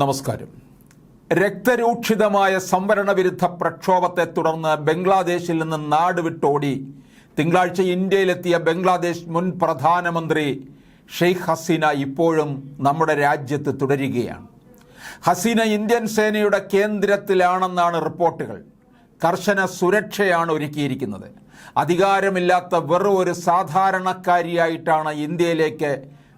നമസ്കാരം. രക്തരൂക്ഷിതമായ സംവരണ വിരുദ്ധ പ്രക്ഷോഭത്തെ തുടർന്ന് ബംഗ്ലാദേശിൽ നിന്ന് നാടുവിട്ടോടി തിങ്കളാഴ്ച ഇന്ത്യയിലെത്തിയ ബംഗ്ലാദേശ് മുൻ പ്രധാനമന്ത്രി ഷെയ്ഖ് ഹസീന ഇപ്പോഴും നമ്മുടെ രാജ്യത്ത് തുടരുകയാണ്. ഹസീന ഇന്ത്യൻ സേനയുടെ കേന്ദ്രത്തിലാണെന്നാണ് റിപ്പോർട്ടുകൾ. കർശന സുരക്ഷയാണ് ഒരുക്കിയിരിക്കുന്നത്. അധികാരമില്ലാത്ത വെറും ഒരു സാധാരണക്കാരിയായിട്ടാണ് ഇന്ത്യയിലേക്ക്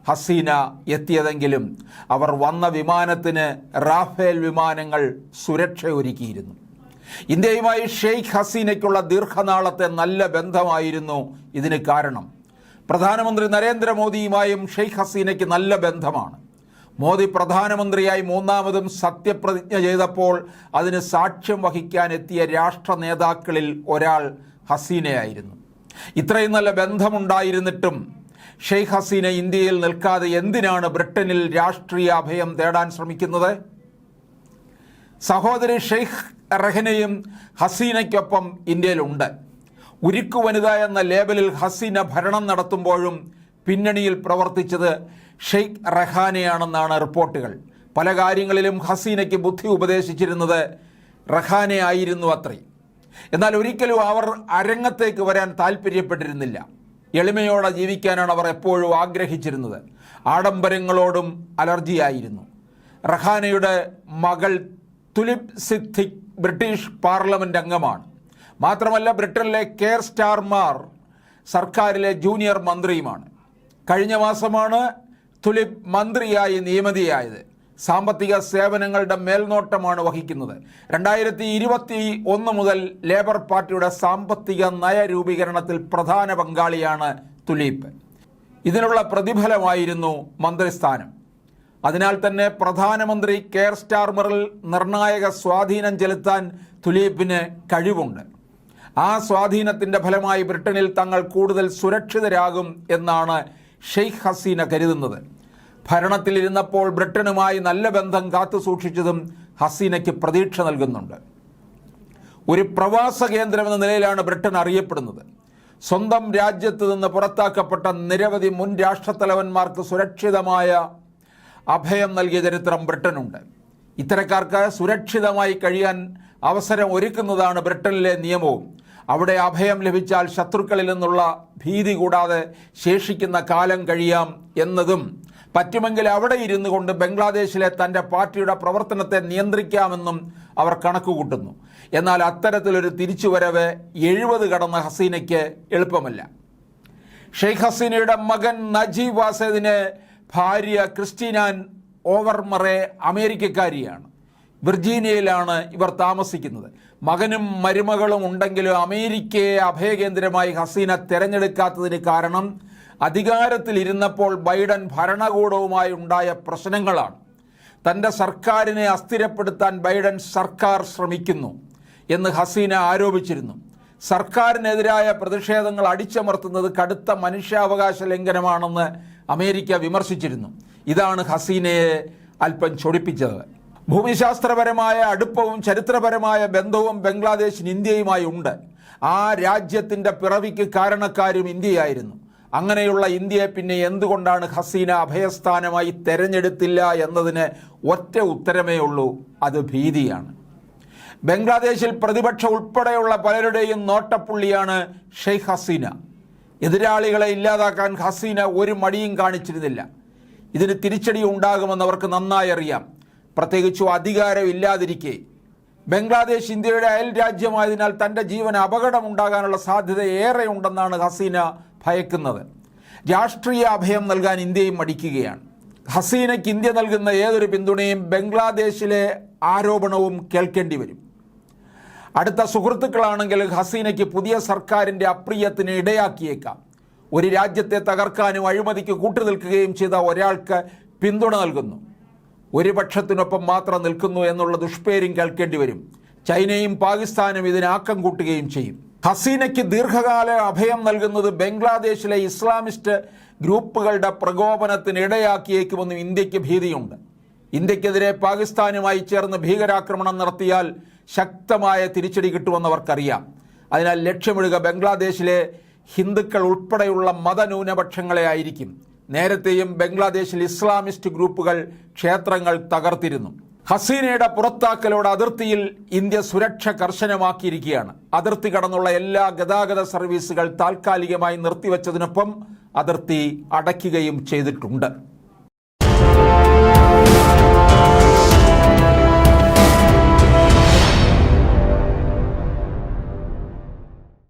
ഹസീന എത്തിയതെങ്കിലും അവർ വന്ന വിമാനത്തിന് റാഫേൽ വിമാനങ്ങൾ സുരക്ഷ ഒരുക്കിയിരുന്നു ഇന്ത്യയുമായി ഷെയ്ഖ് ഹസീനയ്ക്കുള്ള ദീർഘനാളത്തെ നല്ല ബന്ധമായിരുന്നു ഇതിന് കാരണം. പ്രധാനമന്ത്രി നരേന്ദ്രമോദിയുമായും ഷെയ്ഖ് ഹസീനയ്ക്ക് നല്ല ബന്ധമാണ്. മോദി പ്രധാനമന്ത്രിയായി മൂന്നാമതും സത്യപ്രതിജ്ഞ ചെയ്തപ്പോൾ അതിന് സാക്ഷ്യം വഹിക്കാൻ എത്തിയ രാഷ്ട്ര നേതാക്കളിൽ ഒരാൾ ഹസീനയായിരുന്നു. ഇത്രയും നല്ല ബന്ധമുണ്ടായിരുന്നിട്ടും ഷെയ്ഖ് ഹസീന ഇന്ത്യയിൽ നിൽക്കാതെ എന്തിനാണ് ബ്രിട്ടനിൽ രാഷ്ട്രീയ അഭയം തേടാൻ ശ്രമിക്കുന്നത്? സഹോദരി ഷെയ്ഖ് റഹനയും ഹസീനയ്ക്കൊപ്പം ഇന്ത്യയിലുണ്ട്. ഉരുക്കു വനിത എന്ന ലേബലിൽ ഹസീന ഭരണം നടത്തുമ്പോഴും പിന്നണിയിൽ പ്രവർത്തിച്ചത് ഷെയ്ഖ് റഹാനയാണെന്നാണ് റിപ്പോർട്ടുകൾ. പല കാര്യങ്ങളിലും ഹസീനയ്ക്ക് ബുദ്ധി ഉപദേശിച്ചിരുന്നത് റഹാനെ ആയിരുന്നു എന്നാൽ ഒരിക്കലും അവർ അരങ്ങത്തേക്ക് വരാൻ താല്പര്യപ്പെട്ടിരുന്നില്ല എളിമയോടെ ജീവിക്കാനാണ് അവർ എപ്പോഴും ആഗ്രഹിച്ചിരുന്നത്. ആഡംബരങ്ങളോടും അലർജിയായിരുന്നു. റഹാനയുടെ മകൾ തുലിപ് സിദ്ദിഖ് ബ്രിട്ടീഷ് പാർലമെന്റ് അംഗമാണ്. മാത്രമല്ല ബ്രിട്ടനിലെ കെയർ സ്റ്റാർമാർ സർക്കാരിലെ ജൂനിയർ മന്ത്രിയുമാണ്. കഴിഞ്ഞ മാസമാണ് തുലിപ് മന്ത്രിയായി നിയമിതയായത്. സാമ്പത്തിക സേവനങ്ങളുടെ മേൽനോട്ടമാണ് വഹിക്കുന്നത്. രണ്ടായിരത്തി ഇരുപത്തി ഒന്ന് മുതൽ ലേബർ പാർട്ടിയുടെ സാമ്പത്തിക നയരൂപീകരണത്തിൽ പ്രധാന പങ്കാളിയാണ് തുലീപ്പ് ഇതിനുള്ള പ്രതിഫലമായിരുന്നു മന്ത്രിസ്ഥാനം. അതിനാൽ തന്നെ പ്രധാനമന്ത്രി കെയർ സ്റ്റാർമറിൽ നിർണായക സ്വാധീനം ചെലുത്താൻ തുലീപ്പിന് കഴിവുണ്ട്. ആ സ്വാധീനത്തിന്റെ ഫലമായി ബ്രിട്ടനിൽ തങ്ങൾ കൂടുതൽ സുരക്ഷിതരാകും എന്നാണ് ഷെയ്ഖ് ഹസീന കരുതുന്നത്. ഭരണത്തിലിരുന്നപ്പോൾ ബ്രിട്ടനുമായി നല്ല ബന്ധം കാത്തു സൂക്ഷിച്ചതും ഹസീനയ്ക്ക് പ്രതീക്ഷ നൽകുന്നുണ്ട്. ഒരു പ്രവാസ കേന്ദ്രമെന്ന നിലയിലാണ് ബ്രിട്ടൻ അറിയപ്പെടുന്നത്. സ്വന്തം രാജ്യത്ത് നിന്ന് പുറത്താക്കപ്പെട്ട നിരവധി മുൻ രാഷ്ട്രത്തലവന്മാർക്ക് സുരക്ഷിതമായ അഭയം നൽകിയ ചരിത്രം ബ്രിട്ടനുണ്ട്. ഇത്തരക്കാർക്ക് സുരക്ഷിതമായി കഴിയാൻ അവസരം ഒരുക്കുന്നതാണ് ബ്രിട്ടനിലെ നിയമവും. അവിടെ അഭയം ലഭിച്ചാൽ ശത്രുക്കളിൽ നിന്നുള്ള ഭീതി കൂടാതെ ശേഷിക്കുന്ന കാലം കഴിയാം എന്നതും പറ്റുമെങ്കിൽ അവിടെ ഇരുന്നു കൊണ്ട് ബംഗ്ലാദേശിലെ തന്റെ പാർട്ടിയുടെ പ്രവർത്തനത്തെ നിയന്ത്രിക്കാമെന്നും അവർ കണക്കുകൂട്ടുന്നു എന്നാൽ അത്തരത്തിലൊരു തിരിച്ചുവരവ് എഴുപത് കടന്ന ഹസീനയ്ക്ക് എളുപ്പമല്ല. ഷെയ്ഖ് ഹസീനയുടെ മകൻ നജീബ് വാസേദിന് ഭാര്യ ക്രിസ്റ്റീനാൻ ഓവർമറെ അമേരിക്കക്കാരിയാണ്. വിർജീനിയയിലാണ് ഇവർ താമസിക്കുന്നത്. മകനും മരുമകളും ഉണ്ടെങ്കിലും അമേരിക്കയെ അഭയകേന്ദ്രമായി ഹസീന തിരഞ്ഞെടുക്കാത്തതിന് കാരണം അധികാരത്തിലിരുന്നപ്പോൾ ബൈഡൻ ഭരണകൂടവുമായി ഉണ്ടായ പ്രശ്നങ്ങളാണ്. തന്റെ സർക്കാരിനെ അസ്ഥിരപ്പെടുത്താൻ ബൈഡൻ സർക്കാർ ശ്രമിക്കുന്നു എന്ന് ഹസീന ആരോപിച്ചിരുന്നു. സർക്കാരിനെതിരായ പ്രതിഷേധങ്ങൾ അടിച്ചമർത്തുന്നത് കടുത്ത മനുഷ്യാവകാശ ലംഘനമാണെന്ന് അമേരിക്ക വിമർശിച്ചിരുന്നു. ഇതാണ് ഹസീനയെ അല്പം ചൊടിപ്പിച്ചത്. ഭൂമിശാസ്ത്രപരമായ അടുപ്പവും ചരിത്രപരമായ ബന്ധവും ബംഗ്ലാദേശിന് ഇന്ത്യയുമായി ഉണ്ട്. ആ രാജ്യത്തിന്റെ പിറവിക്ക് കാരണക്കാരും ഇന്ത്യയായിരുന്നു. അങ്ങനെയുള്ള ഇന്ത്യയെ പിന്നെ എന്തുകൊണ്ടാണ് ഹസീന അഭയസ്ഥാനമായി തെരഞ്ഞെടുത്തില്ല എന്നതിന് ഒറ്റ ഉത്തരമേ ഉള്ളൂ അത് ഭീതിയാണ്. ബംഗ്ലാദേശിൽ പ്രതിപക്ഷം ഉൾപ്പെടെയുള്ള പലരുടെയും നോട്ടപ്പുള്ളിയാണ് ഷെയ്ഖ് ഹസീന. എതിരാളികളെ ഇല്ലാതാക്കാൻ ഹസീന ഒരു മടിയും കാണിച്ചിരുന്നില്ല. ഇതിന് തിരിച്ചടി ഉണ്ടാകുമെന്ന് അവർക്ക് നന്നായി അറിയാം. പ്രത്യേകിച്ചും അധികാരം ഇല്ലാതിരിക്കെ. ബംഗ്ലാദേശ് ഇന്ത്യയുടെ അയൽ രാജ്യമായതിനാൽ തന്റെ ജീവന് അപകടമുണ്ടാകാനുള്ള സാധ്യത ഏറെ ഉണ്ടെന്നാണ് ഹസീന ഭയക്കുന്നത്. രാഷ്ട്രീയ അഭയം നൽകാൻ ഇന്ത്യയും മടിക്കുകയാണ്. ഹസീനയ്ക്ക് ഇന്ത്യ നൽകുന്ന ഏതൊരു പിന്തുണയും ബംഗ്ലാദേശിലെ ആരോപണവും കേൾക്കേണ്ടി വരും. അടുത്ത സുഹൃത്തുക്കളാണെങ്കിൽ ഹസീനയ്ക്ക് പുതിയ സർക്കാരിന്റെ അപ്രിയത്തിന് ഇടയാക്കിയേക്കാം. ഒരു രാജ്യത്തെ തകർക്കാനും അഴിമതിക്ക് കൂട്ടുനിൽക്കുകയും ചെയ്ത ഒരാൾക്ക് പിന്തുണ നൽകുന്നു. ഒരു പക്ഷത്തിനൊപ്പം മാത്രം നിൽക്കുന്നു എന്നുള്ള ദുഷ്പേരും കേൾക്കേണ്ടി വരും. ചൈനയും പാകിസ്ഥാനും ഇതിനാക്കം കൂട്ടുകയും ചെയ്യും. ഹസീനയ്ക്ക് ദീർഘകാല അഭയം നൽകുന്നത് ബംഗ്ലാദേശിലെ ഇസ്ലാമിസ്റ്റ് ഗ്രൂപ്പുകളുടെ പ്രകോപനത്തിന് ഇടയാക്കിയേക്കുമെന്നും ഇന്ത്യയ്ക്ക് ഭീതിയുണ്ട്. ഇന്ത്യക്കെതിരെ പാകിസ്ഥാനുമായി ചേർന്ന് ഭീകരാക്രമണം നടത്തിയാൽ ശക്തമായ തിരിച്ചടി കിട്ടുമെന്നവർക്കറിയാം. അതിനാൽ ലക്ഷ്യമിടുക ബംഗ്ലാദേശിലെ ഹിന്ദുക്കൾ ഉൾപ്പെടെയുള്ള മതന്യൂനപക്ഷങ്ങളെ ആയിരിക്കും. നേരത്തെയും ബംഗ്ലാദേശിൽ ഇസ്ലാമിസ്റ്റ് ഗ്രൂപ്പുകൾ ക്ഷേത്രങ്ങൾ തകർത്തിരുന്നു. ഹസീനയുടെ പുറത്താക്കലോട് അതിർത്തിയിൽ ഇന്ത്യ സുരക്ഷ കർശനമാക്കിയിരിക്കുകയാണ്. അതിർത്തി കടന്നുള്ള എല്ലാ ഗതാഗത സർവീസുകൾ താൽക്കാലികമായി നിർത്തിവച്ചതിനൊപ്പം അതിർത്തി അടയ്ക്കുകയും ചെയ്തിട്ടുണ്ട്.